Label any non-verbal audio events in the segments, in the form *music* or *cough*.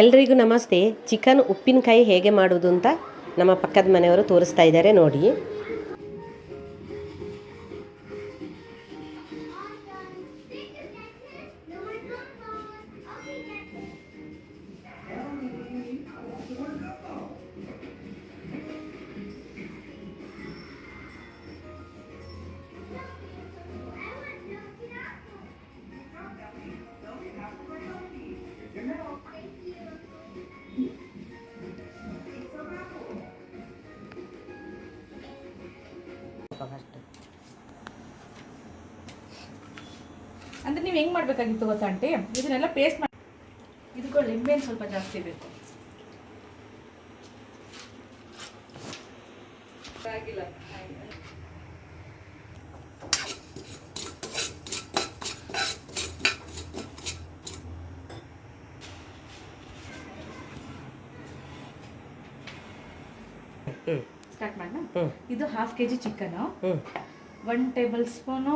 ಎಲ್ರಿಗೂ ನಮಸ್ತೆ. ಚಿಕನ್ ಉಪ್ಪಿನಕಾಯಿ ಹೇಗೆ ಮಾಡೋದು ಅಂತ ನಮ್ಮ ಪಕ್ಕದ ಮನೆಯವರು ತೋರಿಸ್ತಾ ಇದ್ದಾರೆ ನೋಡಿ. ನೀವು ಹೆಂಗೆ ಮಾಡಬೇಕಾಗಿತ್ತು ಗೊತ್ತಾ ಆಂಟಿ? ಇದನ್ನೆಲ್ಲ ಪೇಸ್ಟ್ ಮಾಡಿ ಇದಕ್ಕೂ ಲಿಂಬೆ ಸ್ವಲ್ಪ ಜಾಸ್ತಿ ಬೇಕು. ಆಗಿಲ್ಲ ಸ್ಟಾರ್ಟ್ ಮಾಡೋಣ ಇದು half K G chicken one tablespoon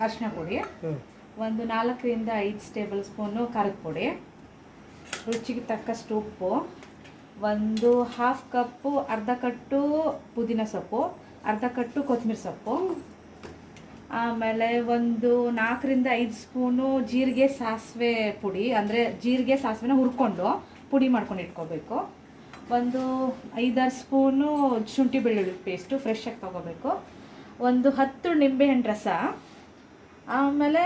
ಅರಿಶಿನ ಪುಡಿ ಒಂದು ನಾಲ್ಕರಿಂದ ಐದು ಟೇಬಲ್ ಸ್ಪೂನು ಖಾರದ ಪುಡಿ, ರುಚಿಗೆ ತಕ್ಕಷ್ಟು ಉಪ್ಪು, ಒಂದು ಹಾಫ್ ಕಪ್ಪು ಅರ್ಧ ಕಟ್ಟು ಪುದೀನ ಸೊಪ್ಪು, ಅರ್ಧ ಕಟ್ಟು ಕೊತ್ತಂಬರಿ ಸೊಪ್ಪು, ಆಮೇಲೆ ಒಂದು ನಾಲ್ಕರಿಂದ ಐದು ಸ್ಪೂನು ಜೀರಿಗೆ ಸಾಸಿವೆ ಪುಡಿ, ಅಂದರೆ ಜೀರಿಗೆ ಸಾಸಿವೆನ ಹುರ್ಕೊಂಡು ಪುಡಿ ಮಾಡ್ಕೊಂಡು ಇಟ್ಕೋಬೇಕು. ಒಂದು ಐದಾರು ಸ್ಪೂನು ಶುಂಠಿ ಬೆಳ್ಳುಳ್ಳಿ ಪೇಸ್ಟು ಫ್ರೆಶ್ ಆಗಿ ತೊಗೋಬೇಕು. ಒಂದು ಹತ್ತು ನಿಂಬೆಹಣ್ಣು ರಸ, ಆಮೇಲೆ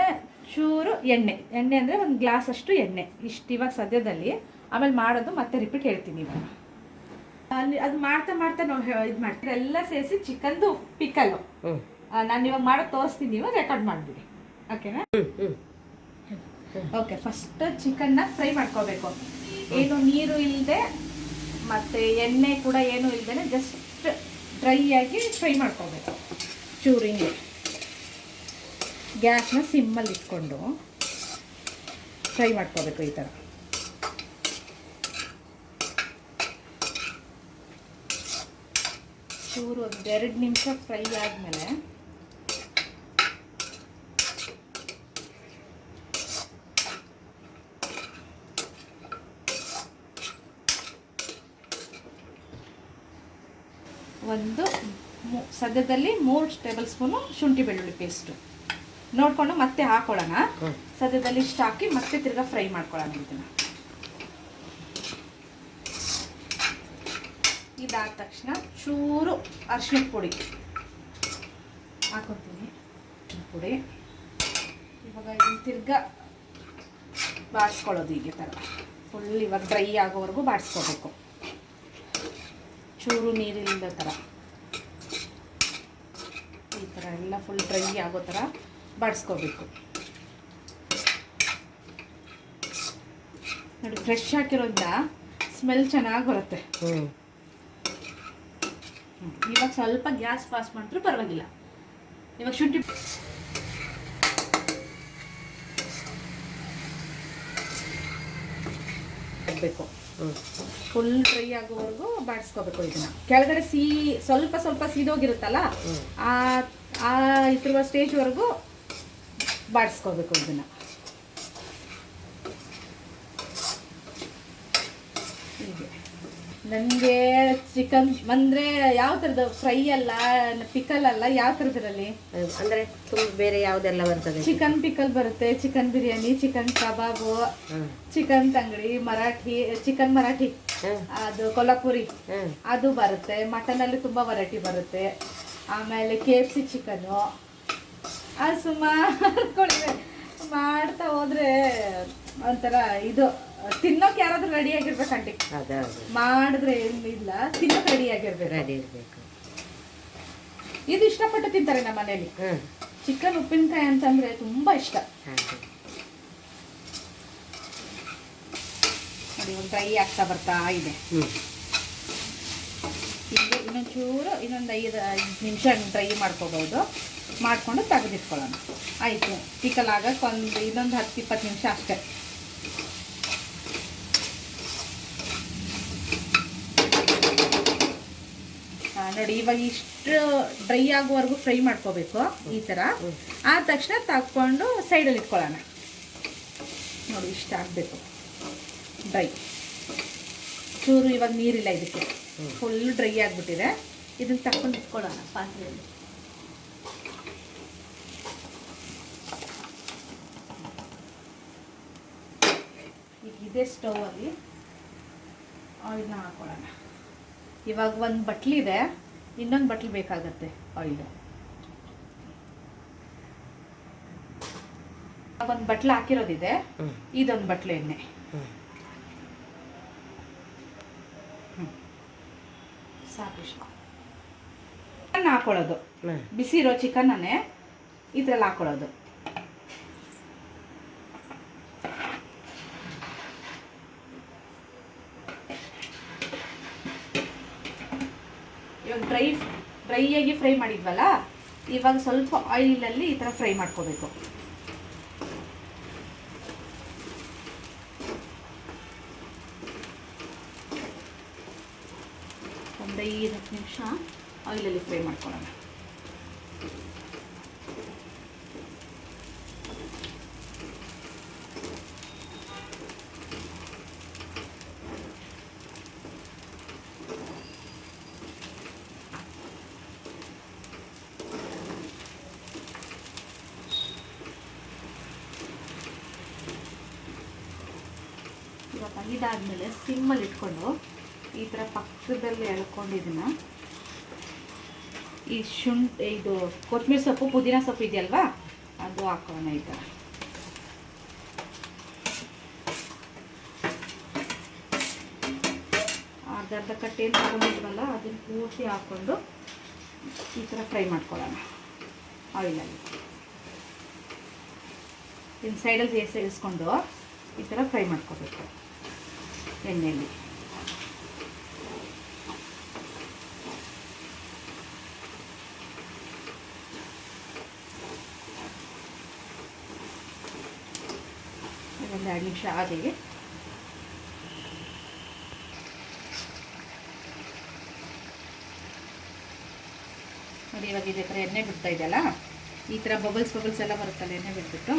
ಚೂರು ಎಣ್ಣೆ. ಎಣ್ಣೆ ಅಂದರೆ ಒಂದು ಗ್ಲಾಸ್ ಅಷ್ಟು ಎಣ್ಣೆ. ಇಷ್ಟು ಇವಾಗ ಸದ್ಯದಲ್ಲಿ. ಆಮೇಲೆ ಮಾಡೋದು ಮತ್ತೆ ರಿಪೀಟ್ ಹೇಳ್ತೀನಿ ಇವಾಗ. ಅಲ್ಲಿ ಅದು ಮಾಡ್ತಾ ಮಾಡ್ತಾ ನಾವು ಇದು ಮಾಡ್ತೀವಿ. ಎಲ್ಲ ಸೇರಿಸಿ ಚಿಕನ್ದು ಪಿಕಲ್ಲು. ನಾನು ಇವಾಗ ಮಾಡೋದು ತೋರಿಸ್ತೀನಿ. ಇವಾಗ ರೆಕಾರ್ಡ್ ಮಾಡಿಬಿಡಿ. ಓಕೆನಾ ಓಕೆ ಫಸ್ಟ್ ಚಿಕನ್ನ ಫ್ರೈ ಮಾಡ್ಕೋಬೇಕು. ಏನು ನೀರು ಇಲ್ಲದೆ ಮತ್ತು ಎಣ್ಣೆ ಕೂಡ ಏನು ಇಲ್ಲದೆ ಜಸ್ಟ್ ಡ್ರೈ ಆಗಿ ಫ್ರೈ ಮಾಡ್ಕೋಬೇಕು. ಚೂರು ಗ್ಯಾಸ್ನ ಸಿಮ್ಮಲ್ಲಿ ಇಟ್ಕೊಂಡು ಫ್ರೈ ಮಾಡ್ಕೋಬೇಕು ಈ ಥರ. ಚೂರು ಒಂದು ನಿಮಿಷ ಫ್ರೈ ಆದಮೇಲೆ ಒಂದು ಸದ್ಯದಲ್ಲಿ ಮೂರು ಟೇಬಲ್ ಸ್ಪೂನು ಶುಂಠಿ ಬೆಳ್ಳುಳ್ಳಿ ಪೇಸ್ಟು. ನೋಡಿಕೊಂಡು ಮತ್ತೆ ಹಾಕೊಳ್ಳೋಣ. ಸದ್ಯದಲ್ಲಿ ಇಷ್ಟು ಹಾಕಿ ಮತ್ತೆ ತಿರ್ಗಾ ಫ್ರೈ ಮಾಡ್ಕೊಳ್ಳೋಣ ಇದನ್ನು. ಇದಾದ ತಕ್ಷಣ ಚೂರು ಅರ್ಶಿನ ಪುಡಿ. ಹಾಕೊತೀನಿ ಅರ್ಶಿಣ ಪುಡಿ. ಇವಾಗ ಇದನ್ನ ತಿರ್ಗಾ ಬಾಡಿಸ್ಕೊಳ್ಳೋದು ಹೀಗೆ ಈ ಥರ ಫುಲ್ ಇವಾಗ ಡ್ರೈ ಆಗೋವರೆಗೂ ಬಾಡಿಸ್ಕೋಬೇಕು ಚೂರು ನೀರಿಲ್ಲದ ಥರ ಈ ಥರ ಎಲ್ಲ ಫುಲ್ ಡ್ರೈ ಆಗೋ ಥರ ಬಾಡಿಸ್ಕೋಬೇಕು. ನೋಡಿ ಫ್ರೆಶ್ ಹಾಕಿರೋದ್ರಿಂದ ಸ್ಮೆಲ್ ಚೆನ್ನಾಗಿ ಬರುತ್ತೆ. ಇವಾಗ ಸ್ವಲ್ಪ ಗ್ಯಾಸ್ ಪಾಸ್ ಮಾಡಿದ್ರು ಪರವಾಗಿಲ್ಲ. ಇವಾಗ ಶುಂಠಿ ಹಾಕ್ಬೇಕು. ಫುಲ್ ಡ್ರೈ ಆಗೋವರೆಗೂ ಬಾಡಿಸ್ಕೋಬೇಕು ಇದನ್ನ. ಕೆಳಗಡೆ ಸೀ ಸ್ವಲ್ಪ ಸ್ವಲ್ಪ ಸೀದೋಗಿರುತ್ತಲ್ಲ? ಆ ಆ ಇದ್ರ ಸ್ಟೇಜ್ವರೆಗೂ ಬಾಡಿಸ್ಕೋಬೇಕು ಇದನ್ನ. ಹೀಗೆ. ನನಗೆ ಚಿಕನ್ ಅಂದರೆ ಯಾವ ಥರದ್ದು ಫ್ರೈ ಅಲ್ಲ ಪಿಕಲ್ ಅಲ್ಲ ಯಾವ ಥರದ್ರಲ್ಲಿ ಅಂದರೆ ತುಂಬ ಬೇರೆ ಯಾವುದೆಲ್ಲ ಬರ್ತದೆ? ಚಿಕನ್ ಪಿಕಲ್ ಬರುತ್ತೆ chicken biryani chicken kebab chicken tangdi Marathi chicken Marathi ಅದು ಕೊಲ್ಲಾಪುರಿ ಅದು ಬರುತ್ತೆ. ಮಟನಲ್ಲಿ ತುಂಬ ವೆರೈಟಿ ಬರುತ್ತೆ. ಆಮೇಲೆ ಕೆ ಎಫ್ ಸಿ ಚಿಕನ್ನು ಅದು ಸುಮಾರು *laughs* ಮಾಡ್ತಾ ಹೋದ್ರೆ ಒಂಥರ ಇದು ತಿನ್ನೋಕೆ ಯಾರಾದ್ರೂ ರೆಡಿ ಆಗಿರ್ಬೇಕು ಅಂಟಿ ಅದೇ ಏನು ಮಾಡಿದ್ರೆ ಏನಿಲ್ಲ ತಿನ್ನೋಕೆ ರೆಡಿ ಆಗಿರ್ಬೇಕು. ರೆಡಿ ಇರಬೇಕು. ಇದು ಇಷ್ಟಪಟ್ಟು ತಿಂತಾರೆ ನಮ್ಮ ಮನೇಲಿ. ಚಿಕನ್ ಉಪ್ಪಿನಕಾಯಿ ಅಂತಂದ್ರೆ ತುಂಬಾ ಇಷ್ಟ. ನೋಡಿ ಒಂದು ಡ್ರೈ ಆಗ್ತಾ ಬರ್ತಾ ಇದೆ. ಇನ್ನೊಂಚೂರು ಇನ್ನೊಂದು ಐದು ಐದು ನಿಮಿಷ ಡ್ರೈ ಮಾಡ್ಕೋಬೋದು ಮಾಡಿಕೊಂಡು ತೆಗೆದಿಟ್ಕೊಳ್ಳೋಣ. ಆಯಿತು ಪಿಕಲ್ ಆಗಕ್ಕೆ ಒಂದು ಇನ್ನೊಂದು ಹತ್ತು ಇಪ್ಪತ್ತು ನಿಮಿಷ ಅಷ್ಟೇ. ನೋಡಿ ಇವಾಗ ಇಷ್ಟು ಡ್ರೈ ಆಗುವವರೆಗೂ ಫ್ರೈ ಮಾಡ್ಕೋಬೇಕು ಈ ಥರ. ಆದ ತಕ್ಷಣ ತಗೊಂಡು ಸೈಡಲ್ಲಿ ಇಟ್ಕೊಳ್ಳೋಣ. ನೋಡಿ ಇಷ್ಟು ಆಗಬೇಕು. ಡ್ರೈ. ಚೂರು ಇವಾಗ ನೀರಿಲ್ಲ ಇದಕ್ಕೆ. ಫುಲ್ ಡ್ರೈ ಆಗಿಬಿಟ್ಟಿದೆ. ಇದನ್ನು ತಕ್ಕೊಂಡು ಇಟ್ಕೊಳ್ಳೋಣ ಪಾತ್ರೆಯಲ್ಲಿ. ಇದೇ ಸ್ಟೌವಲ್ಲಿ ಆಯಿಲ್ನ ಹಾಕೊಳ್ಳೋಣ. ಇವಾಗ ಒಂದು ಬಟ್ಲಿದೆ ಇನ್ನೊಂದು ಬಟ್ಲು ಬೇಕಾಗತ್ತೆ ಆಯಿಲ್. ಒಂದು ಬಟ್ಲು ಹಾಕಿರೋದಿದೆ. ಇದೊಂದು ಬಟ್ಲು ಎಣ್ಣೆ. ಸಾಕು ಹಾಕೊಳ್ಳೋದು. ಬಿಸಿ ಇರೋ ಚಿಕನ್ನೇ ಇದ್ರಲ್ಲಿ ಹಾಕೊಳ್ಳೋದು ಇವಾಗ ಡ್ರೈ ಆಗಿ ಫ್ರೈ ಮಾಡಿದ್ವಲ್ಲ? ಇವಾಗ ಸ್ವಲ್ಪ ಆಯಿಲಲ್ಲಿ ಈ ಥರ ಫ್ರೈ ಮಾಡ್ಕೋಬೇಕು. ಒಂದು ಐದು ಹತ್ತು ನಿಮಿಷ ಆಯಿಲಲ್ಲಿ ಫ್ರೈ ಮಾಡ್ಕೊಳ್ಳೋಣ. ಇವಾಗ ಇದಾದ್ಮೇಲೆ ಸಿಮ್ಮಲ್ಲಿ ಇಟ್ಕೊಂಡು ಈ ಥರ ಪಕ್ಕದಲ್ಲಿ ಎಳ್ಕೊಂಡಿದ್ದೀನ ಈ ಶುಂಠಿ, ಇದು ಕೊತ್ತಂಬರಿ ಸೊಪ್ಪು, ಪುದೀನ ಸೊಪ್ಪು ಇದೆಯಲ್ವಾ? ಅದು ಹಾಕೋಣ ಈ ಥರ. ಅರ್ಧ ಕಟ್ಟೆ ಏನು ತಗೊಂಡಿದ್ವಲ್ಲ, ಅದನ್ನು ಪೂರ್ತಿ ಹಾಕ್ಕೊಂಡು ಈ ಥರ ಫ್ರೈ ಮಾಡ್ಕೊಳ್ಳೋಣ, ಆಯಿಲಲ್ಲಿ. ಇನ್ನು ಸೈಡಲ್ಲಿ ಸೇರಿಸ್ಕೊಂಡು ಈ ಥರ ಫ್ರೈ ಮಾಡ್ಕೋಬೇಕು. ಎಣ್ಣೆಯಲ್ಲಿ ಎರಡು ನಿಮಿಷ ಆದಿಗೆ ನೋಡಿ, ಇವಾಗ ಇದೇ ಥರ ಎಣ್ಣೆ ಬಿಡ್ತಾ ಇದೆಯಲ್ಲ? ಈ ಥರ ಬಬಲ್ಸ್ ಬಬಲ್ಸ್ ಎಲ್ಲ ಬರುತ್ತಲ್ಲ, ಎಣ್ಣೆ ಬಿಟ್ಬಿಟ್ಟು?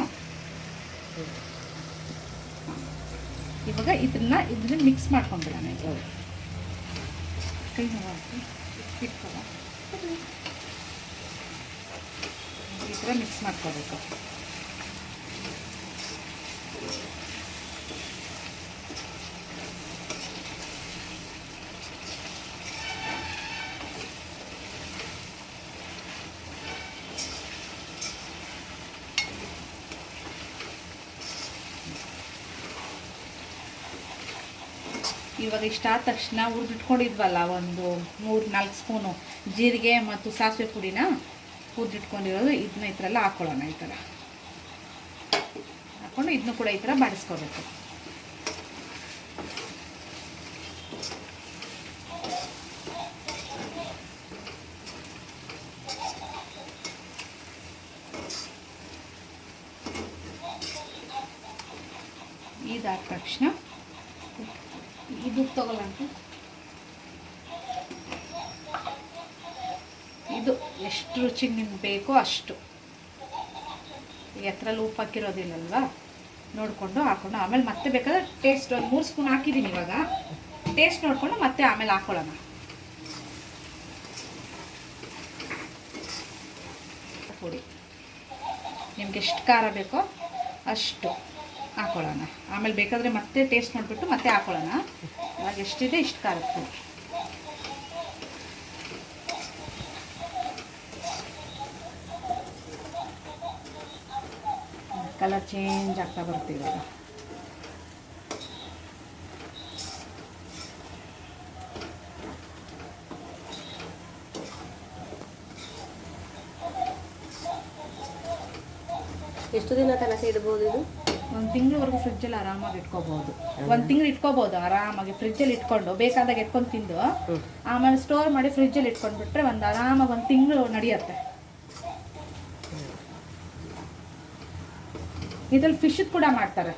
ಇವಾಗ ಇದನ್ನ ಇದನ್ನ ಮಿಕ್ಸ್ ಮಾಡ್ಕೊಂಡ್ಬಿಡೋಣ ಇದು ಕೈ ನೋವು ಇಟ್ಕೊಳ್ಳ ಈ ಥರ ಮಿಕ್ಸ್ ಮಾಡ್ಕೋಬೇಕು. ಇವಾಗ ಇಷ್ಟ ಆದ ತಕ್ಷಣ ಹುರಿದಿಟ್ಕೊಂಡಿದ್ವಲ್ಲ ಒಂದು ಮೂರು ನಾಲ್ಕು ಸ್ಪೂನು ಜೀರಿಗೆ ಮತ್ತು ಸಾಸಿವೆ ಪುಡಿನ ಹುರಿದಿಟ್ಕೊಂಡಿರೋದು ಇದನ್ನ ಈ ಥರ ಎಲ್ಲ ಹಾಕ್ಕೊಳ್ಳೋಣ ಈ ಥರ. ಹಾಕ್ಕೊಂಡು ಇದನ್ನು ಕೂಡ ಈ ಥರ ಬಾಡಿಸ್ಕೋಬೇಕು. ಇದಾದ ತಕ್ಷಣ ಇದು ತಗೊಳ್ಳಂತ ಇದು ಎಷ್ಟು ರುಚಿಗೆ ನಿಮ್ಗೆ ಬೇಕೋ ಅಷ್ಟು. ಎತ್ತರಲ್ಲಿ ಉಪ್ಪು ಹಾಕಿರೋದಿಲ್ಲಲ್ವ? ನೋಡಿಕೊಂಡು ಹಾಕೊಂಡು ಆಮೇಲೆ ಮತ್ತೆ ಬೇಕಾದ್ರೆ ಟೇಸ್ಟ್ ಒಂದು ಮೂರು ಸ್ಪೂನ್ ಹಾಕಿದ್ದೀನಿ ಇವಾಗ. ಟೇಸ್ಟ್ ನೋಡಿಕೊಂಡು ಮತ್ತೆ ಆಮೇಲೆ ಹಾಕೊಳ್ಳೋಣ. ಪುಡಿ. ನಿಮ್ಗೆ ಎಷ್ಟು ಖಾರ ಬೇಕೋ ಅಷ್ಟು. ಹಾಕೊಳ್ಳೋಣ. ಆಮೇಲೆ ಬೇಕಾದರೆ ಮತ್ತೆ ಟೇಸ್ಟ್ ಮಾಡಿಬಿಟ್ಟು ಮತ್ತೆ ಹಾಕೊಳ್ಳೋಣ. ಇವಾಗ ಎಷ್ಟಿದೆ ಇಷ್ಟು ಖಾರದ ಕಲರ್ ಚೇಂಜ್ ಆಗ್ತಾ ಬರ್ತೀವಿ ಎಷ್ಟು ದಿನ ತನಕ ಇಡ್ಬೋದು ಇದು? ಒಂದು ತಿಂಗಳವರೆಗೂ ಫ್ರಿಜ್ಜಲ್ಲಿ ಆರಾಮಾಗಿ ಇಟ್ಕೋಬಹುದು ಒಂದು ತಿಂಗಳು ಇಟ್ಕೋಬಹುದು ಆರಾಮಾಗಿ ಫ್ರಿಜ್ಜಲ್ಲಿ ಇಟ್ಕೊಂಡು ಬೇಕಾದಾಗ ಎತ್ಕೊಂಡು ತಿಂದು ಆಮೇಲೆ ಸ್ಟೋರ್ ಮಾಡಿ ಫ್ರಿಜ್ಜಲ್ಲಿ ಇಟ್ಕೊಂಡ್ಬಿಟ್ರೆ ಒಂದು ಆರಾಮಾಗಿ ಒಂದು ತಿಂಗಳು ನಡೆಯುತ್ತೆ. ಇದ್ರಲ್ಲಿ ಫಿಶ್ ಕೂಡ ಮಾಡ್ತಾರೆ.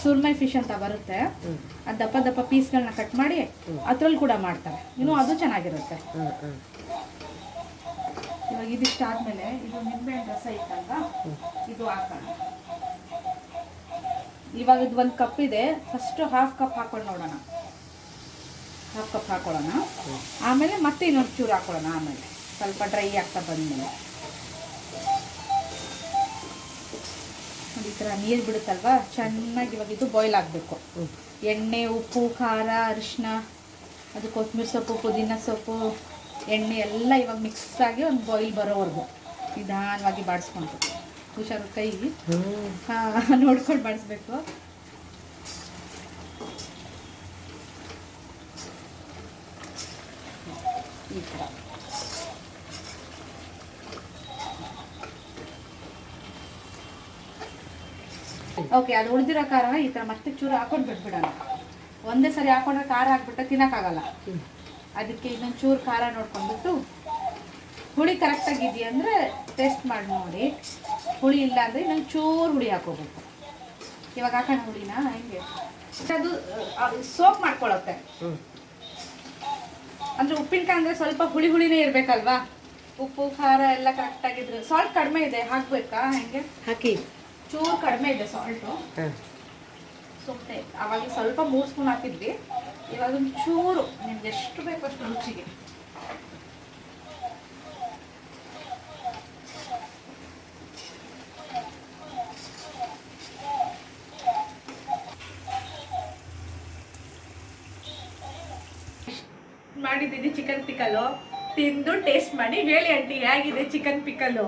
ಸುರ್ಮೈ ಫಿಶ್ ಅಂತ ಬರುತ್ತೆ. ಅದು ದಪ್ಪ ದಪ್ಪ ಪೀಸ್ಗಳನ್ನ ಕಟ್ ಮಾಡಿ ಅದ್ರಲ್ಲಿ ಕೂಡ ಮಾಡ್ತಾರೆ. ಇನ್ನು ಅದು ಚೆನ್ನಾಗಿರುತ್ತೆ. ಇವಾಗ ಇದಿಷ್ಟು ಆದ್ಮೇಲೆ ಇದು ನಿಂಬೆ ರಸ ಇತ್ತಲ್ಲ ಇದು ಹಾಕೋಣ. ಇವಾಗ ಇದು ಒಂದು ಕಪ್ ಇದೆ. ಫಸ್ಟ್ ಹಾಫ್ ಕಪ್ ಹಾಕೊಂಡು ನೋಡೋಣ. ಹಾಫ್ ಕಪ್ ಹಾಕೊಳ್ಳೋಣ ಆಮೇಲೆ ಮತ್ತೆ ಇನ್ನೊಂದು ಚೂರು ಹಾಕೊಳ್ಳೋಣ ಆಮೇಲೆ. ಸ್ವಲ್ಪ ಡ್ರೈ ಆಗ್ತಾ ಬಂದಮೇಲೆ. ಈ ಥರ ನೀರು ಬಿಡುತ್ತಲ್ವಾ? ಚೆನ್ನಾಗಿ ಇವಾಗ ಇದು ಬಾಯ್ಲ್ ಆಗಬೇಕು. ಎಣ್ಣೆ ಉಪ್ಪು ಖಾರ ಅರಿಶಿನ ಅದು ಕೊತ್ತಂಬರಿ ಸೊಪ್ಪು ಪುದೀನ ಸೊಪ್ಪು ಎಣ್ಣೆ ಎಲ್ಲ ಇವಾಗ ಮಿಕ್ಸ್ ಆಗಿ ಒಂದು ಬಾಯ್ಲ್ ಬರೋವರೆಗೂ. ನಿಧಾನವಾಗಿ ಬಾಡಿಸ್ಕೊಂಡು ಹುಷಾರು ಕೈ. ಹಾಂ *laughs* ನೋಡ್ಕೊಂಡು ಬಳಸ್ಬೇಕು ಈ ಥರ ಓಕೆ ಅದು ಉಳಿದಿರೋ ಖಾರ ಈ ಥರ ಮತ್ತೆ ಚೂರು ಹಾಕೊಂಡು ಬಿಟ್ಬಿಡೋಣ. ಒಂದೇ ಸರಿ ಹಾಕೊಂಡ್ರೆ ಖಾರ ಹಾಕ್ಬಿಟ್ರೆ ತಿನ್ನೋಕ್ಕಾಗಲ್ಲ. ಅದಕ್ಕೆ ಇನ್ನೊಂದು ಚೂರು ಖಾರ ನೋಡ್ಕೊಂಡ್ಬಿಟ್ಟು ಹುಳಿ ಕರೆಕ್ಟಾಗಿದೆಯಾ ಅಂದ್ರೆ ಟೇಸ್ಟ್ ಮಾಡಿ ನೋಡಿ. ಹುಳಿ ಇಲ್ಲ ಅಂದರೆ ಇನ್ನೊಂದು ಚೂರು ಹುಳಿ ಹಾಕೋಬೇಕು. ಇವಾಗ ಹಾಕೋಣ ಹುಳಿನ? ಹೆಂಗೆ? ಅದು ಸೋಪ್ ಮಾಡ್ಕೊಳ್ಳುತ್ತೆ ಅಂದ್ರೆ ಉಪ್ಪಿನಕಾಯಿ ಅಂದರೆ ಸ್ವಲ್ಪ ಹುಳಿ ಹುಳಿನೇ ಇರಬೇಕಲ್ವಾ? ಉಪ್ಪು ಖಾರ ಎಲ್ಲ ಕರೆಕ್ಟಾಗಿದ್ರೆ ಸಾಲ್ಟ್ ಕಡಿಮೆ ಇದೆ ಹಾಕ್ಬೇಕಾ? ಹೆಂಗೆ? ಹಾಕಿ. ಚೂರು ಕಡಿಮೆ ಇದೆ ಸಾಲ್ಟು ಸುಮ್ಮನೆ ಅವಾಗ ಸ್ವಲ್ಪ ಮೂರು ಸ್ಪೂನ್ ಹಾಕಿದ್ವಿ. ಇವಾಗ ಒಂದು ಚೂರು ನಿಮ್ಗೆ ಎಷ್ಟು ಬೇಕು ಅಷ್ಟು ರುಚಿಗೆ. ಮಾಡಿದ್ದೀನಿ ಚಿಕನ್ ಪಿಕಲು ತಿಂದು ಟೇಸ್ಟ್ ಮಾಡಿ ಹೇಳಿ ಆಂಟಿ ಹೇಗಿದೆ ಚಿಕನ್ ಪಿಕಲು